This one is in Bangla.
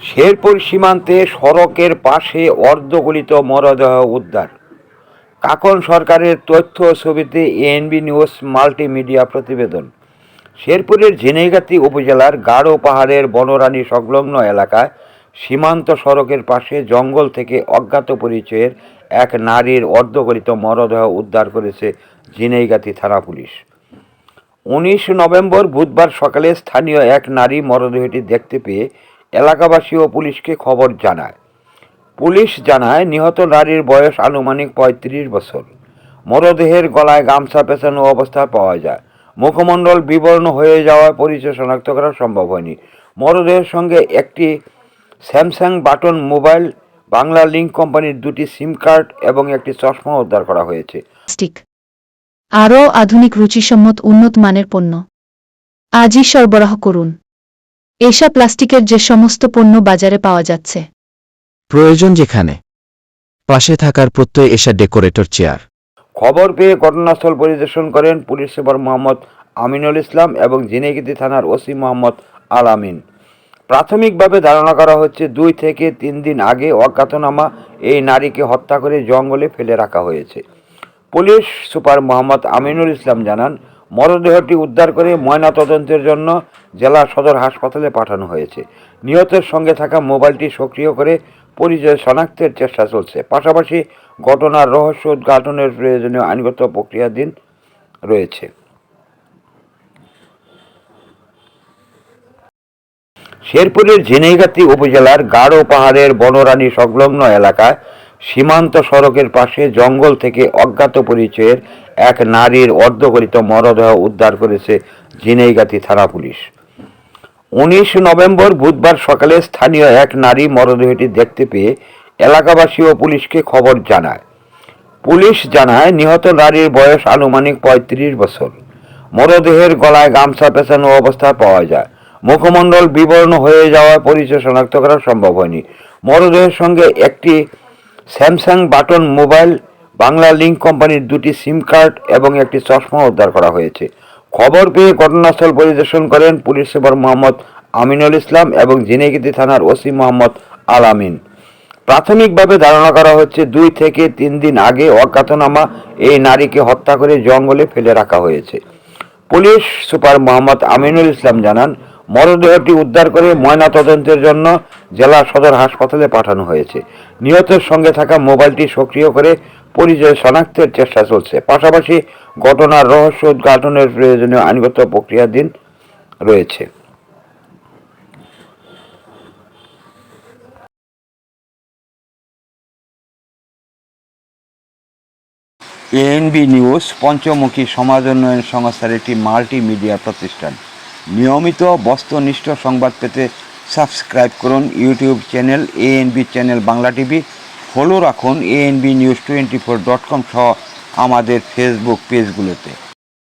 শেরপুর সীমান্তে সড়কের পাশে অর্ধগলিত মরদেহ উদ্ধার। কাকন সরকারের তথ্য ছবিতে এএনবি নিউজ মাল্টিমিডিয়া প্রতিবেদন। শেরপুরের ঝিনাইগাতি উপজেলার গাঢ় পাহাড়ের বনরানী সংলগ্ন এলাকায় সীমান্ত সড়কের পাশে জঙ্গল থেকে অজ্ঞাত পরিচয়ের এক নারীর অর্ধগলিত মরদেহ উদ্ধার করেছে ঝিনাইগাতি থানা পুলিশ। উনিশ নভেম্বর বুধবার সকালে স্থানীয় এক নারী মরদেহটি দেখতে পেয়ে এলাকাবাসী ও পুলিশকে খবর জানায়। পুলিশ জানায়, নিহত নারীর বয়স আনুমানিক পঁয়ত্রিশ বছর। মরদেহের গলায় গামছা পেঁচানো অবস্থায় পাওয়া যায়। মুখমণ্ডল বিবর্ণ হয়ে যাওয়ায় পরিচয় শনাক্ত করা সম্ভব হয়নি। মরদেহের সঙ্গে একটি Samsung button mobile, Banglalink কোম্পানির দুটি সিম কার্ড এবং একটি চশমা উদ্ধার করা হয়েছে। আরও আধুনিক রুচিসম্মত উন্নত মানের পণ্য। আজই সরবরাহ করুন। এসা প্লাস্টিকের যে সমস্ত পণ্য বাজারে পাওয়া যাচ্ছে। প্রয়োজন যেখানে। পাশে থাকার প্রত্যয় এসা ডেকোরেটর চেয়ার। খবর পেয়ে ঘটনাস্থল পরিদর্শন করেন পুলিশ সুপার মোহাম্মদ আমিনুল ইসলাম এবং ঝিনাইগাতি থানার ওসি মোহাম্মদ আল আমিন। প্রাথমিকভাবে ধারণা করা হচ্ছে দুই থেকে তিন দিন আগে অজ্ঞাতনামা এই নারীকে হত্যা করে জঙ্গলে ফেলে রাখা হয়েছে। পুলিশ সুপার মোহাম্মদ আমিনুল ইসলাম জানান মরদেহটি উদ্ধার করে ময়নাতদন্তের জন্য জেলা সদর হাসপাতালে পাঠানো হয়েছে। নিহতের সঙ্গে থাকা মোবাইলটি সক্রিয় করে পরিচয় শনাক্তের চেষ্টা চলছে। পাশাপাশি ঘটনার রহস্য উদ্ঘাটনের প্রয়োজনীয় আইনগত প্রক্রিয়াধীন রয়েছে। শেরপুরের ঝিনাইগাতি উপজেলার গাঢ় পাহাড়ের বনরানী সংলগ্ন এলাকায় সীমান্ত সড়কের পাশে জঙ্গল থেকে অজ্ঞাত পরিচয়ের এক নারীর অর্ধগলিত মরদেহ উদ্ধার করেছে ঝিনাইগাতি থানা পুলিশ। উনিশ নভেম্বর বুধবার সকালে স্থানীয় এক নারী মরদেহটি দেখতে পেয়ে এলাকাবাসী ও পুলিশকে খবর জানায়। পুলিশ জানায়, নিহত নারীর বয়স আনুমানিক পঁয়ত্রিশ বছর। মরদেহের গলায় গামছা পেঁচানো অবস্থায় পাওয়া যায়। মুখমণ্ডল বিবর্ণ হয়ে যাওয়ায় পরিচয় শনাক্ত করা সম্ভব হয়নি। মরদেহের সঙ্গে একটি Samsung button mobile, Banglalink কোম্পানির দুটি সিম কার্ড এবং একটি চশমা উদ্ধার করা হয়েছে। খবর পেয়ে ঘটনাস্থল পরিদর্শন করেন পুলিশ সুপার মোহাম্মদ আমিনুল ইসলাম এবং ঝিনাইগাতি থানার ওসি মোহাম্মদ আল আমিন প্রাথমিকভাবে ধারণা করা হচ্ছে দুই থেকে তিন দিন আগে অজ্ঞাতনামা এই নারীকে হত্যা করে জঙ্গলে ফেলে রাখা হয়েছে। পুলিশ সুপার মোহাম্মদ আমিনুল ইসলাম জানান, মরদেহটি উদ্ধার করে ময়নাতদন্তের জন্য জেলা সদর হাসপাতালে পাঠানো হয়েছে। নিহতের সঙ্গে থাকা মোবাইলটি সক্রিয় করে পরিচয় শনাক্তের চেষ্টা চলছে। পাশাপাশি ঘটনার রহস্য উদ্ঘাটনের প্রয়োজনীয় আইনগত প্রক্রিয়াধীন রয়েছে। এএনবি নিউজ পঞ্চমুখী সমাজ উন্নয়ন সংস্থার একটি মাল্টিমিডিয়া প্রতিষ্ঠান। নিয়মিত বস্তুনিষ্ঠ সংবাদ পেতে সাবস্ক্রাইব করুন YouTube channel ANB channel Bangla TV follow রাখুন ANB news twenty four dot com সহ আমাদের ফেসবুক পেজগুলোতে